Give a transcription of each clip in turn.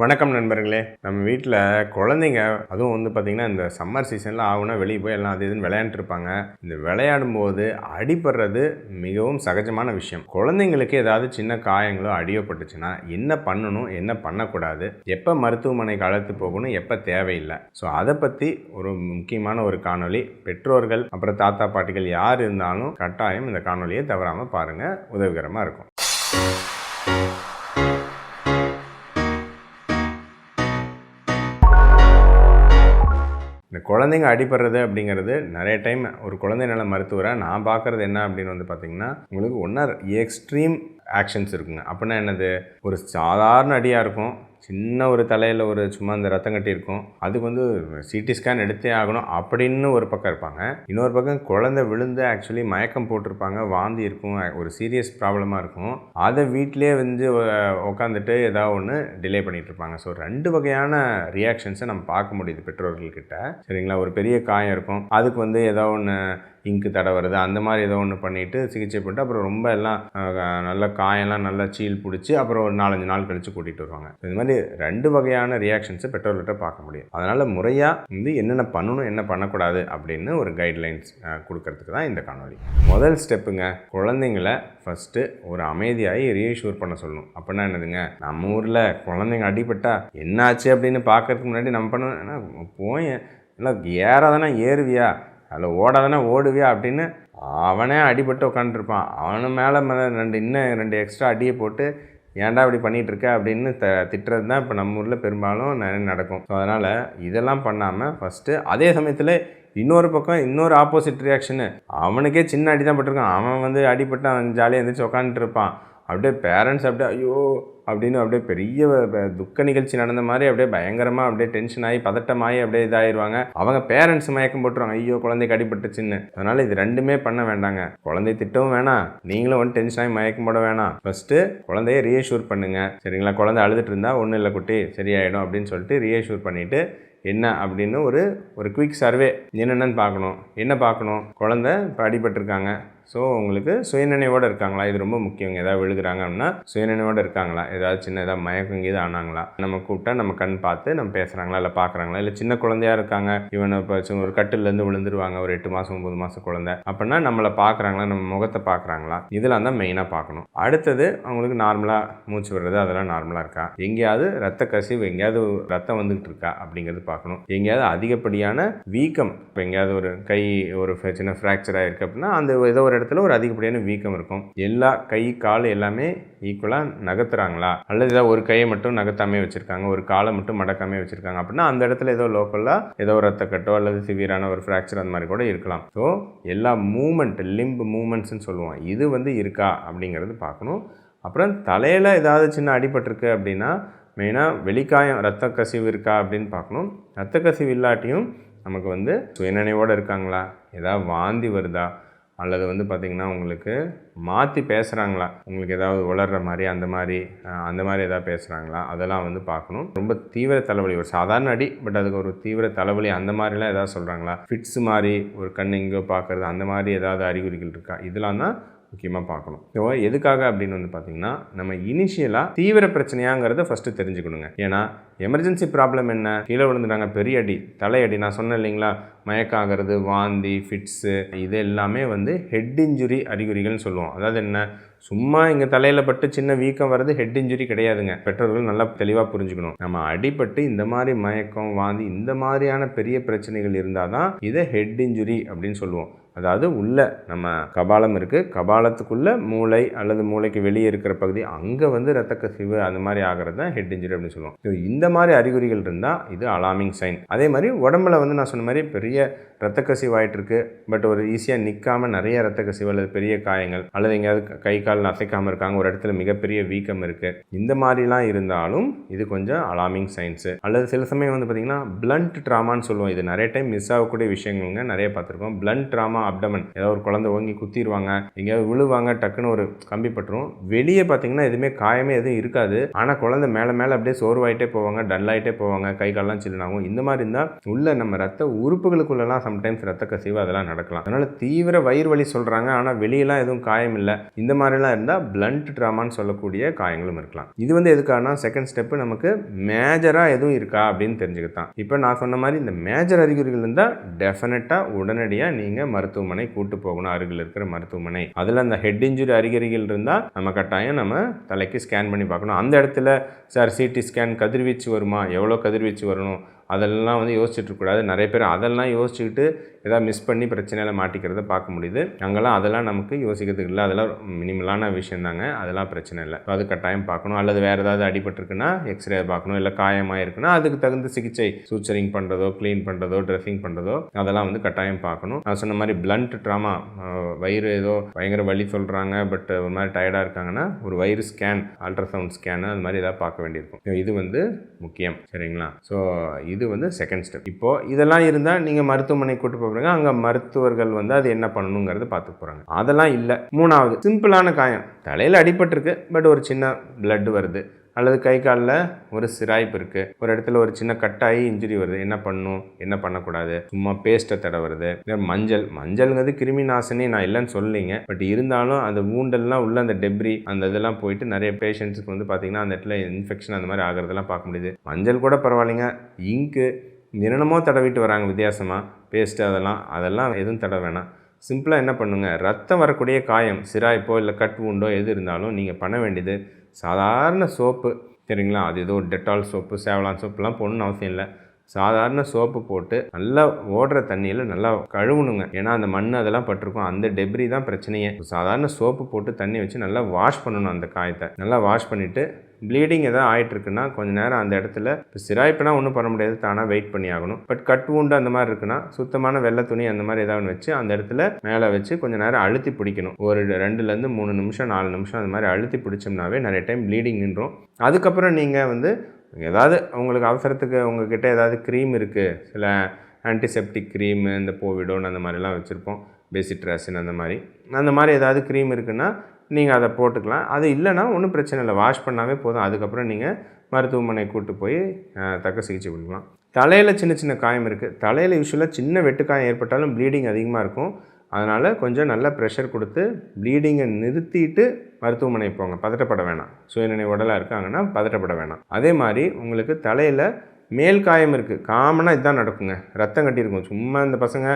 வணக்கம் நண்பர்களே. நம்ம வீட்டில் குழந்தைங்க அதுவும் வந்து பார்த்திங்கன்னா இந்த சம்மர் சீசனில் ஆகுனா வெளியே போய் எல்லாம் அது இதுன்னு விளையாண்டுருப்பாங்க. இந்த விளையாடும் போது அடிபடுறது மிகவும் சகஜமான விஷயம். குழந்தைங்களுக்கு ஏதாவது சின்ன காயங்களோ அடியோ பட்டுச்சுன்னா என்ன பண்ணணும் என்ன பண்ணக்கூடாது எப்போ மருத்துவமனைக்கு அழைத்து போகணும் எப்போ தேவையில்லை. ஸோ அதை பற்றி ஒரு முக்கியமான ஒரு காணொளி. பெற்றோர்கள் அப்புறம் தாத்தா பாட்டிகள் யார் இருந்தாலும் கட்டாயம் இந்த காணொலியை தவறாமல் பாருங்கள் உதவிகரமாக இருக்கும். குழந்தைங்க அடிபடுறது அப்படிங்கிறது நிறைய டைம் ஒரு குழந்தை நல மருத்துவரை நான் பார்க்குறது என்ன அப்படின்னு வந்து பார்த்தீங்கன்னா உங்களுக்கு ஒன்றா எக்ஸ்ட்ரீம் ஆக்ஷன்ஸ் இருக்குங்க. அப்படின்னா என்னது? ஒரு சாதாரண அடியாக இருக்கும். சின்ன ஒரு தலையில் ஒரு சும்மா அந்த ரத்தம் கட்டி இருக்கும் அதுக்கு வந்து சிடி ஸ்கேன் எடுத்தே ஆகணும் அப்படின்னு ஒரு பக்கம் இருப்பாங்க. இன்னொரு பக்கம் குழந்தை விழுந்து ஆக்சுவலி மயக்கம் போட்டிருப்பாங்க. வாந்தி இருக்கும். ஒரு சீரியஸ் ப்ராப்ளமாக இருக்கும். அதை வீட்டிலே வந்து உட்காந்துட்டு ஏதாவது ஒன்று டிலே பண்ணிகிட்டு இருப்பாங்க ஸோ ரெண்டு வகையான ரியாக்ஷன்ஸை நம்ம பார்க்க முடியுது பெற்றோர்கள்கிட்ட. சரிங்களா? ஒரு பெரிய காயம் இருக்கும். அதுக்கு வந்து ஏதாவது ஒன்று இங்கு தடவுறது அந்த மாதிரி ஏதோ ஒன்று பண்ணிவிட்டு சிகிச்சை பண்ணிட்டு அப்புறம் ரொம்ப எல்லாம் நல்ல காயெல்லாம் நல்லா சீல் பிடிச்சி அப்புறம் ஒரு நாலஞ்சு நாள் கழித்து கூட்டிகிட்டு வருவாங்க. இந்த மாதிரி ரெண்டு வகையான ரியாக்ஷன்ஸை பெற்றோர்கிட்ட பார்க்க முடியும். அதனால் முறையாக வந்து என்னென்ன பண்ணணும் என்ன பண்ணக்கூடாது அப்படின்னு ஒரு கைட்லைன்ஸ் கொடுக்கறதுக்கு தான் இந்த காணொளி. முதல் ஸ்டெப்புங்க குழந்தைங்கள ஃபஸ்ட்டு ஒரு அமைதியாகி ரீஷூர் பண்ண சொல்லணும். அப்படின்னா என்னதுங்க நம்ம ஊரில் குழந்தைங்க அடிபட்டா என்னாச்சு அப்படின்னு பார்க்கறதுக்கு முன்னாடி நம்ம பண்ணணும். ஏன்னா போய் இல்லை ஏறாதானே ஏறுவியா? அதில் ஓடாதானே ஓடுவியா அப்படின்னு அவனே அடிபட்டு உட்காந்துருப்பான் அவனு மேலே மேலே ரெண்டு இன்னும் ரெண்டு எக்ஸ்ட்ரா அடியை போட்டு ஏன்டா இப்படி பண்ணிகிட்ருக்க? அப்படின்னு த திட்டுறது தான் இப்போ நம்ம ஊரில் பெரும்பாலும் நிறைய நடக்கும். ஸோ அதனால் இதெல்லாம் பண்ணாமல் ஃபஸ்ட்டு அதே சமயத்தில் இன்னொரு பக்கம் இன்னொரு ஆப்போசிட் ரியாக்ஷனு அவனுக்கே சின்ன அடி தான் பட்டிருக்கான் அவன் வந்து அடிபட்டு அவன் ஜாலியாக எழுந்திரிச்சு உட்காந்துட்டு இருப்பான். அப்படியே பேரண்ட்ஸ் அப்படியே ஐயோ அப்படின்னு அப்படியே பெரிய துக்க நிகழ்ச்சி நடந்த மாதிரி அப்படியே பயங்கரமாக அப்படியே டென்ஷன் ஆகி பதட்டமாகி அப்படியே இதாயிருவாங்க. அவங்க பேரண்ட்ஸ் மயக்கம் போட்டுருவாங்க. ஐயோ குழந்தைக்கு அடிபட்டுச்சுன்னு அதனால் இது ரெண்டுமே பண்ண வேண்டாங்க. குழந்தை திட்டவும் வேணாம். நீங்களும் வந்து டென்ஷன் ஆகி மயக்கம் போட வேணாம். ஃபஸ்ட்டு குழந்தைய ரீஎஷூர் பண்ணுங்கள் சரிங்களா? குழந்தை அழுதுட்டு இருந்தால் ஒன்றும் இல்லை குட்டி சரியாயிடும். அப்படின்னு சொல்லிட்டு ரீஎஷூர் பண்ணிவிட்டு என்ன? அப்படின்னு ஒரு ஒரு குயிக் சர்வே என்னென்னு பார்க்கணும். என்ன பார்க்கணும்? குழந்தை இப்போ அடிபட்டிருக்காங்க. ஸோ உங்களுக்கு சுயநினைவோடு இருக்காங்களா? இது ரொம்ப முக்கியம். ஏதாவது விழுகிறாங்க அப்படின்னா சுயநினைவோடு இருக்காங்களா? ஏதாவது சின்ன ஏதாவது மயக்கம் கீது ஆனாங்களா? நம்ம கூப்பிட்டா நம்ம கண் பார்த்து நம்ம பேசுகிறாங்களா இல்லை பார்க்குறாங்களா? இல்லை சின்ன குழந்தையா இருக்காங்க. இவனை இப்போ ஒரு கட்டிலேருந்து விழுந்துருவாங்க. ஒரு எட்டு மாதம் ஒம்பது மாதம் குழந்தை. அப்படின்னா நம்மளை பார்க்குறாங்களா? நம்ம முகத்தை பார்க்குறாங்களா? இதெல்லாம் தான் மெயினாக பார்க்கணும். அடுத்தது அவங்களுக்கு நார்மலாக மூச்சு விடுறது அதெல்லாம் நார்மலாக இருக்கா? எங்கேயாவது ரத்த கசிவு எங்கேயாவது ரத்தம் வந்துகிட்டு இருக்கா? அப்படிங்கிறது பார்க்கணும். எங்கேயாவது அதிகப்படியான வீக்கம் இப்போ எங்கேயாவது ஒரு கை ஒரு சின்ன ஃப்ராக்சர் ஆயிருக்கு அப்படின்னா அந்த ஏதோ ஒரு இடத்துல ஒரு அதிகப்படியான வீக்கம் இருக்கும். எல்லா கை கால் எல்லாமே ஈக்குவலாக நகர்த்துறாங்களா? அல்லது ஏதாவது ஒரு கையை மட்டும் நகர்த்தாமே வச்சுருக்காங்க ஒரு காலை மட்டும் மடக்காமே வச்சுருக்காங்க அப்படின்னா அந்த இடத்துல ஏதோ லோக்கலாக ஏதோ ஒரு ரத்த கட்டோ அல்லது சிவியரான ஒரு ஃப்ராக்சர் அந்த மாதிரி கூட இருக்கலாம். ஸோ எல்லா மூமெண்ட் லிம்பு மூமெண்ட்ஸ்னு சொல்லுவோம். இது வந்து இருக்கா அப்படிங்கிறது பார்க்கணும். அப்புறம் தலையில் ஏதாவது சின்ன அடிபட்டிருக்கு அப்படின்னா மெயினாக வெளிக்காயம் ரத்த கசிவு இருக்கா அப்படின்னு பார்க்கணும். ரத்த கசிவு இல்லாட்டியும் நமக்கு வந்து சுயநினைவோடு இருக்காங்களா? ஏதாவது வாந்தி வருதா? அல்லது வந்து பார்த்திங்கன்னா உங்களுக்கு மாற்றி பேசுகிறாங்களா உங்களுக்கு ஏதாவது உளர்ற மாதிரி அந்த மாதிரி அந்த மாதிரி ஏதாவது பேசுகிறாங்களா அதெல்லாம் வந்து பார்க்கணும். ரொம்ப தீவிர தலைவலி ஒரு சாதாரண அடி பட் அதுக்கு ஒரு தீவிர தலைவலி அந்த மாதிரிலாம் ஏதாவது சொல்கிறாங்களா ஃபிட்ஸ் மாதிரி ஒரு கண் எங்கேயோ பார்க்குறது அந்த மாதிரி ஏதாவது அறிகுறிகள் இருக்கா? இதெல்லாம் தான் முக்கியமாக பார்க்கணும். ஸோ எதுக்காக அப்படின்னு வந்து பார்த்தீங்கன்னா நம்ம இனிஷியலாக தீவிர பிரச்சனையாங்கிறத ஃபஸ்ட்டு தெரிஞ்சுக்கணுங்க. ஏன்னா எமர்ஜென்சி ப்ராப்ளம் என்ன? கீழே விழுந்துட்டாங்க பெரிய அடி தலையடி. நான் சொன்னேன் இல்லைங்களா? மயக்கம் ஆகிறது வாந்தி ஃபிட்ஸு இது எல்லாமே வந்து ஹெட் இன்ஜுரி அறிகுறிகள்னு சொல்லுவோம். அதாவது என்ன? சும்மா இங்கே தலையில் பட்டு சின்ன வீக்கம் வர்றது ஹெட் இன்ஜுரி கிடையாதுங்க. பெற்றோர்கள் நல்லா தெளிவாக புரிஞ்சுக்கணும். நம்ம அடிபட்டு இந்த மாதிரி மயக்கம் வாந்தி இந்த மாதிரியான பெரிய பிரச்சனைகள் இருந்தால் தான் இதை ஹெட் இன்ஜுரி அப்படின்னு சொல்லுவோம். அதாவது உள்ளே நம்ம கபாலம் இருக்குது கபாலத்துக்குள்ளே மூளை அல்லது மூளைக்கு வெளியே இருக்கிற பகுதி அங்கே வந்து ரத்த கசிவு அந்த மாதிரி ஆகிறது தான் ஹெட் இன்ஜுரி அப்படின்னு சொல்லுவோம். ஸோ இந்த மாதிரி அறிகுறிகள் இருந்தால் இது அலாமிங் சைன் அதே மாதிரி உடம்புல வந்து நான் சொன்ன மாதிரி பெரிய ரத்த கசிவு ஆகிட்டுருக்கு பட் ஒரு ஈஸியாக நிற்காம நிறைய ரத்த கசிவு அல்லது பெரிய காயங்கள் அல்லது எங்கேயாவது கை கால் அசைக்காமல் இருக்காங்க. ஒரு இடத்துல மிகப்பெரிய வீக்கம் இருக்குது இந்த மாதிரிலாம் இருந்தாலும் இது கொஞ்சம் அலாமிங் சைன்ஸு அல்லது சில சமயம் வந்து பார்த்திங்கன்னா பிளண்ட் ட்ராமான்னு சொல்லுவோம். இது நிறைய டைம் மிஸ் ஆகக்கூடிய விஷயங்கள்ங்க. நிறைய பார்த்துருக்கோம். பிளண்ட் ட்ராமா அப்டமன் ஏதோ ஒரு குழந்தை ஓங்கி குத்திடுவாங்க எங்கேயாவது விழுவாங்க டக்குன்னு ஒரு கம்பி பட்டுரும். வெளியே பார்த்தீங்கன்னா எதுவுமே காயமே எதுவும் இருக்காது. ஆனால் குழந்தை மேலே மேலே அப்படியே சோர்வாயிட்டே போவாங்க டல்லாயிட்டே போவாங்க கை காலெலாம் சில்லுனாகும் இந்த மாதிரி இருந்தால் உள்ள நம்ம ரத்த உறுப்புகளுக்குள்ளலாம் சம்டைம்ஸ் ரத்த கசிவு அதெல்லாம் நடக்கலாம். அதனால் தீவிர வயிறு வலி சொல்கிறாங்க ஆனால் வெளியெல்லாம் எதுவும் காயம் இல்லை. இந்த மாதிரிலாம் இருந்தால் பிளண்ட் ட்ராமான்னு சொல்லக்கூடிய காயங்களும் இருக்கலாம். இது வந்து எதுக்காகனா செகண்ட் ஸ்டெப்பு நமக்கு மேஜராக எதுவும் இருக்கா அப்படின்னு தெரிஞ்சுக்கத்தான். இப்போ நான் சொன்ன மாதிரி இந்த மேஜர் அறிகுறிகள் இருந்தால் டெஃபினட்டாக உடனடியாக நீங்கள் மருத்துவமனை கூட்டு போகணும். அருகில் இருக்கிற மருத்துவமனை. அதில் அந்த ஹெட் இன்ஜுரி அறிகுறிகள் இருந்தால் நம்ம கட்டாயம் நம்ம தலைக்கு ஸ்கேன் பண்ணி பார்க்கணும். அந்த இடத்துல சார் சிடி ஸ்கேன் கதிர்வீச்சு வருமா? எவ்வளோ கதிர்வீச்சு வரணும்? அதெல்லாம் வந்து யோசிச்சுட்ருக்கூடாது இருக்கக்கூடாது நிறைய பேர் அதெல்லாம் யோசிச்சுக்கிட்டு எதாவது மிஸ் பண்ணி பிரச்சனையில் மாட்டிக்கிறத பார்க்க முடியுது. அங்கெல்லாம் அதெல்லாம் நமக்கு யோசிக்கிறதுக்கு இல்லை. அதெல்லாம் மினிமலான விஷயம் தாங்க அதெல்லாம் பிரச்சனை இல்லை. அது கட்டாயம் பார்க்கணும். அல்லது வேறு ஏதாவது அடிபட்டிருக்குன்னா எக்ஸ்ரே பார்க்கணும். இல்லை காயமாக இருக்குன்னா அதுக்கு தகுந்த சிகிச்சை சூச்சரிங் பண்ணுறதோ க்ளீன் பண்ணுறதோ ட்ரெஸ்ஸிங் பண்ணுறதோ அதெல்லாம் வந்து கட்டாயம் பார்க்கணும். நான் சொன்ன மாதிரி பிளண்ட் ட்ராமா வயிறு ஏதோ பயங்கர வலி சொல்கிறாங்க பட் ஒரு மாதிரி டயர்டாக இருக்காங்கன்னா ஒரு வயிறு ஸ்கேன் அல்ட்ராசவுண்ட் ஸ்கேனு அது மாதிரி ஏதாவது பார்க்க வேண்டியிருக்கும். இது வந்து முக்கியம். சரிங்களா? ஸோ இது இது வந்து செகண்ட் ஸ்டெப் இப்போது இதெல்லாம் இருந்தால் நீங்கள் மருத்துவமனை கூட்டு போகிறீங்க அங்கே மருத்துவர்கள் வந்து அது என்ன பண்ணணுங்கிறத பார்த்து போகிறாங்க அதெல்லாம் இல்லை. மூணாவது சிம்பிளான காயம். தலையில் அடிபட்டிருக்கு பட் ஒரு சின்ன பிளட் வருது. அல்லது கை காலில் ஒரு சிராய்ப்பு இருக்குது ஒரு இடத்துல ஒரு சின்ன கட்டாயி இன்ஜுரி வருது. என்ன பண்ணும்? என்ன பண்ணக்கூடாது? சும்மா பேஸ்ட்டை தடவுறது. இல்லை மஞ்சள். மஞ்சள்ங்கிறது கிருமி நாசினி நான் இல்லைன்னு சொல்லிங்க பட் இருந்தாலும் அந்த ஊண்டல்லாம் உள்ள அந்த டெப்ரி அந்த இதெல்லாம் போயிட்டு நிறைய பேஷண்ட்ஸுக்கு வந்து பார்த்திங்கன்னா அந்த இடத்துல இன்ஃபெக்ஷன் அந்த மாதிரி ஆகிறதெல்லாம் பார்க்க முடியுது. மஞ்சள் கூட பரவாயில்லைங்க. இங்கு நிரணமோ தடவிட்டு வராங்க வித்தியாசமாக பேஸ்ட்டு அதெல்லாம் அதெல்லாம் எதுவும் தடவை வேணாம். சிம்பிளாக என்ன பண்ணுங்கள் ரத்தம் வரக்கூடிய காயம் சிராய்ப்போ இல்லை கட் உண்டோ எது இருந்தாலும் நீங்கள் பண்ண வேண்டியது சாதாரண சோப்பு. சரிங்களா அது ஏதோ டெட்டால் சோப்பு சேவலான் சோப்புலாம் போடணும்னு அவசியம் இல்லை. சாதாரண சோப்பு போட்டு நல்லா ஓடுற தண்ணியில் நல்லா கழுவணுங்க. ஏன்னா அந்த மண் அதெல்லாம் பட்டிருக்கும். அந்த டெப்ரி தான் பிரச்சனையே. சாதாரண சோப்பு போட்டு தண்ணி வச்சு நல்லா வாஷ் பண்ணணும் அந்த காயத்தை. நல்லா வாஷ் பண்ணிவிட்டு ப்ளீடிங் எதாவது ஆயிட்டிருக்குன்னா கொஞ்ச நேரம் அந்த இடத்துல இப்போ சிராய்ப்புனா ஒன்றும் பண்ண முடியாது தானாக வெயிட் பண்ணி ஆகணும். பட் கட் உண்டு அந்த மாதிரி இருக்குன்னா சுத்தமான வெள்ளை துணி அந்த மாதிரி ஏதாவது வச்சு அந்த இடத்துல மேலே வச்சு கொஞ்சம் நேரம் அழுத்தி பிடிக்கணும். ஒரு ரெண்டுலேருந்து மூணு நிமிஷம் நாலு நிமிஷம் அந்த மாதிரி அழுத்தி பிடிச்சோம்னாவே நிறைய டைம் ப்ளீடிங் நின்றோம் அதுக்கப்புறம் நீங்கள் வந்து ஏதாவது உங்களுக்கு அவசரத்துக்கு உங்ககிட்ட ஏதாவது க்ரீம் இருக்குது சில ஆன்டிசெப்டிக் க்ரீமு இந்த போவிடோன் அந்த மாதிரிலாம் வச்சுருப்போம். பெசிட்ராசின் அந்த மாதிரி. அந்த மாதிரி ஏதாவது க்ரீம் இருக்குன்னா நீங்கள் அதை போட்டுக்கலாம். அது இல்லைன்னா ஒன்றும் பிரச்சனை இல்லை. வாஷ் பண்ணாவே போதும். அதுக்கப்புறம் நீங்கள் மருத்துவமனை கூட்டு போய் தக்க சிகிச்சை கொடுக்கலாம். தலையில் சின்ன சின்ன காயம் இருக்குது தலையில் யூஸ்வலாக சின்ன வெட்டுக்காயம் ஏற்பட்டாலும் ப்ளீடிங் அதிகமாக இருக்கும். அதனால் கொஞ்சம் நல்ல ப்ரெஷர் கொடுத்து ப்ளீடிங்கை நிறுத்திட்டு மருத்துவமனை போங்க. பதட்டப்பட வேணாம். சுயநினை உடலாக இருக்காங்கன்னா பதட்டப்பட வேணாம். அதே மாதிரி உங்களுக்கு தலையில் மேல் காயம் இருக்குது காமனாக இதுதான் நடக்குங்க. ரத்தம் கட்டியிருக்கும். சும்மா இந்த பசங்க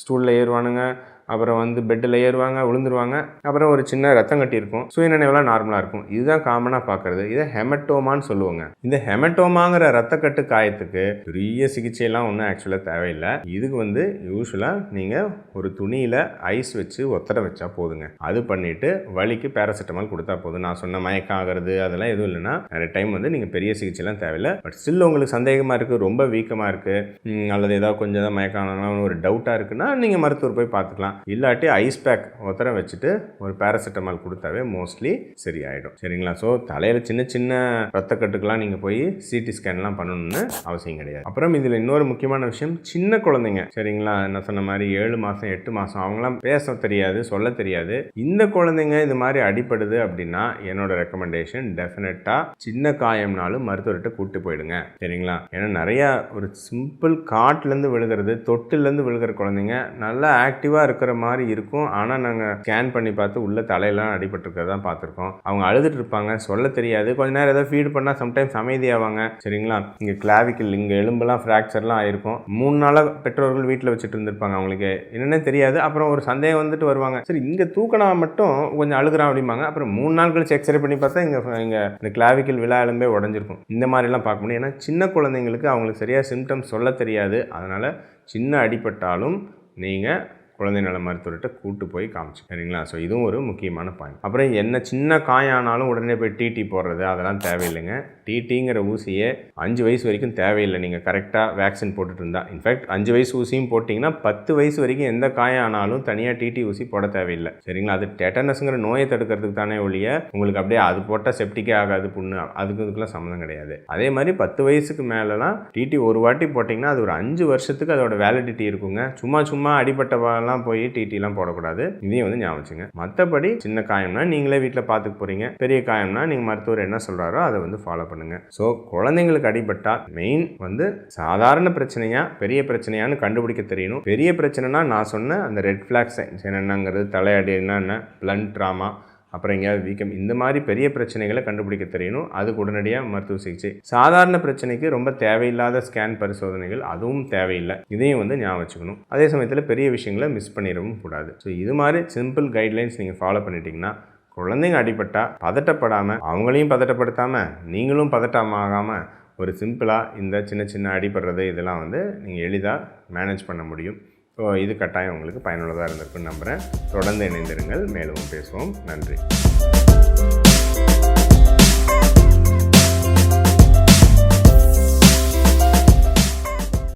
ஸ்டூலில் ஏறுவானுங்க. அப்புறம் வந்து பெட்டில் ஏறுவாங்க விழுந்துருவாங்க. அப்புறம் ஒரு சின்ன ரத்தம் கட்டி இருக்கும் சுயநினைவெல்லாம் நார்மலாக இருக்கும். இதுதான் காமனாக பார்க்குறது. இதை ஹெமட்டோமான்னு சொல்லுவாங்க. இந்த ஹெமட்டோமாங்கிற ரத்தக்கட்டு காயத்துக்கு பெரிய சிகிச்சையெல்லாம் ஒன்றும் ஆக்சுவலாக தேவையில்லை. இதுக்கு வந்து யூஸ்வலாக நீங்கள் ஒரு துணியில் ஐஸ் வச்சு ஒத்தடை வச்சா போதுங்க. அது பண்ணிவிட்டு வலிக்கு பேராசிட்டமால் கொடுத்தா போதும். நான் சொன்ன மயக்கம் ஆகிறது அதெல்லாம் எதுவும் இல்லைன்னா நிறைய டைம் வந்து நீங்கள் பெரிய சிகிச்சைலாம் தேவையில்லை. பட் ஸ்டில் உங்களுக்கு சந்தேகமாக இருக்குது ரொம்ப வீக்கமாக இருக்குது அல்லது ஏதாவது கொஞ்சம் ஏதாவது மயக்கம் ஆனாலும் ஒரு டவுட்டாக இருக்குன்னா நீங்கள் மருத்துவர் போய் பார்த்துக்கலாம். இல்லாட்டி ஐஸ் பேக் ஒத்தரை வச்சுட்டு ஒரு பேராசிட்டமால் கொடுத்தாவே மோஸ்ட்லி சரியாயிடும். சரிங்களா? ஸோ தலையில் சின்ன சின்ன ரத்தக்கட்டுக்கெல்லாம் நீங்கள் போய் சிடி ஸ்கேன்லாம் பண்ணணும்னு அவசியம் கிடையாது. அப்புறம் இதில் இன்னொரு முக்கியமான விஷயம் சின்ன குழந்தைங்க. சரிங்களா? நான் சொன்ன மாதிரி ஏழு மாதம் எட்டு மாதம் அவங்களாம் பேச தெரியாது சொல்ல தெரியாது. இந்த குழந்தைங்க இது மாதிரி அடிப்படுது அப்படின்னா என்னோட ரெக்கமெண்டேஷன் டெஃபினட்டாக சின்ன காயம்னாலும் மருத்துவர்கிட்ட கூட்டு போயிடுங்க. சரிங்களா? ஏன்னா நிறையா ஒரு சிம்பிள் காட்டுலேருந்து விழுகிறது தொட்டிலேருந்து விழுகிற குழந்தைங்க நல்லா ஆக்டிவாக இருக்கிற மாதிரி இருக்கும். ஆனால் நாங்கள் ஸ்கேன் பண்ணி பார்த்து உள்ள தலையெல்லாம் அடிபட்டிருக்கிறதா பார்த்துருக்கோம். அவங்க அழுதுட்டு இருப்பாங்க. சொல்ல தெரியாது. கொஞ்ச நேரம் ஏதாவது ஃபீட் பண்ணால் சம்டைம்ஸ் அமைதியாவாங்க சரிங்களா? இங்கே கிளாவிக்கல் இங்கே எலும்பெல்லாம் ஃப்ராக்சர்லாம் ஆயிருக்கும். மூணு நாளாக பெற்றோர்கள் வீட்டில் வச்சுட்டு இருந்திருப்பாங்க அவங்களுக்கு. என்னென்ன தெரியாது. அப்புறம் ஒரு சந்தேகம் வந்துட்டு வருவாங்க. சரி இங்கே தூக்கினா மட்டும் கொஞ்சம் அழுகுறான் அப்படிம்பாங்க. அப்புறம் மூணு நாள் கழிச்சு எக்ஸ்ரே பண்ணி பார்த்தா இங்கே இங்கே இந்த கிளாவிக்கல் விழா எலும்பே உடஞ்சிருக்கும். இந்த மாதிரிலாம் பார்க்க முடியும். ஏன்னா சின்ன குழந்தைங்களுக்கு அவங்களுக்கு சரியாக சிம்டம்ஸ் சொல்ல தெரியாது. அதனால் சின்ன அடிபட்டாலும் நீங்கள் குழந்தை நல மருத்துவர்கிட்ட கூட்டு போய் காமிச்சு. சரிங்களா? ஸோ இதுவும் ஒரு முக்கியமான பாயிண்ட் அப்புறம் என்ன சின்ன காயானாலும் உடனே போய் டிடி போடுறது அதெல்லாம் தேவையில்லைங்க. டிடிங்கிற ஊசியே அஞ்சு வயசு வரைக்கும் தேவையில்லை. நீங்கள் கரெக்டாக வேக்சின் போட்டுட்டு இருந்தா. இன்ஃபேக்ட் அஞ்சு வயசு ஊசியும் போட்டிங்கன்னா பத்து வயசு வரைக்கும் எந்த காயானாலும் தனியாக டிடி ஊசி போட தேவையில்லை. சரிங்களா? அது டெட்டனஸ்ங்கிற நோயை தடுக்கிறதுக்கு தானே ஒழிய உங்களுக்கு அப்படியே அது போட்டால் செப்டிக்கே ஆகாது புண்ணு. அதுக்கு இதுக்கெல்லாம் சம்மந்தம் கிடையாது. அதே மாதிரி பத்து வயசுக்கு மேலெலாம் டிடி ஒரு வாட்டி போட்டிங்கன்னா அது ஒரு அஞ்சு வருஷத்துக்கு அதோட வேலிடிட்டி இருக்குங்க. சும்மா சும்மா அடிபட்டவாலாம் ஹாஸ்பிட்டல்லாம் போய் டிடிலாம் போடக்கூடாது. இதையும் வந்து ஞாபகம் வச்சுங்க. மற்றபடி சின்ன காயம்னா நீங்களே வீட்டில் பார்த்துக்க போகிறீங்க பெரிய காயம்னா நீங்கள் மருத்துவர் என்ன சொல்கிறாரோ அதை வந்து ஃபாலோ பண்ணுங்கள் ஸோ குழந்தைங்களுக்கு அடிபட்டால் மெயின் வந்து சாதாரண பிரச்சனையா பெரிய பிரச்சனையான்னு கண்டுபிடிக்க தெரியணும். பெரிய பிரச்சனைனா நான் சொன்ன அந்த ரெட் ஃப்ளாக் சைன்ஸ் என்னென்னங்கிறது தலையடி என்னென்ன பிளண்ட் ட்ராமா அப்புறம் எங்கேயாவது வீக்கம் இந்த மாதிரி பெரிய பிரச்சனைகளை கண்டுபிடிக்க தெரியணும். அதுக்கு உடனடியாக மருத்துவ சிகிச்சை. சாதாரண பிரச்சனைக்கு ரொம்ப தேவையில்லாத ஸ்கேன் பரிசோதனைகள் அதுவும் தேவையில்லை. இதையும் வந்து ஞாபகம் வச்சுக்கணும். அதே சமயத்தில் பெரிய விஷயங்களை மிஸ் பண்ணிடவும் கூடாது. ஸோ இது மாதிரி சிம்பிள் கைட்லைன்ஸ் நீங்கள் ஃபாலோ பண்ணிட்டீங்கன்னா குழந்தைங்க அடிபட்டால் பதட்டப்படாமல் அவங்களையும் பதட்டப்படுத்தாமல் நீங்களும் பதட்டமாகாமல் ஒரு சிம்பிளாக இந்த சின்ன சின்ன அடிபடுறது இதெல்லாம் வந்து நீங்கள் எளிதாக மேனேஜ் பண்ண முடியும். ஸோ இது கட்டாயம் உங்களுக்கு பயனுள்ளதாக இருந்திருக்குன்னு நம்புகிறேன் தொடர்ந்து இணைந்திருங்கள். மேலும் பேசுவோம். நன்றி.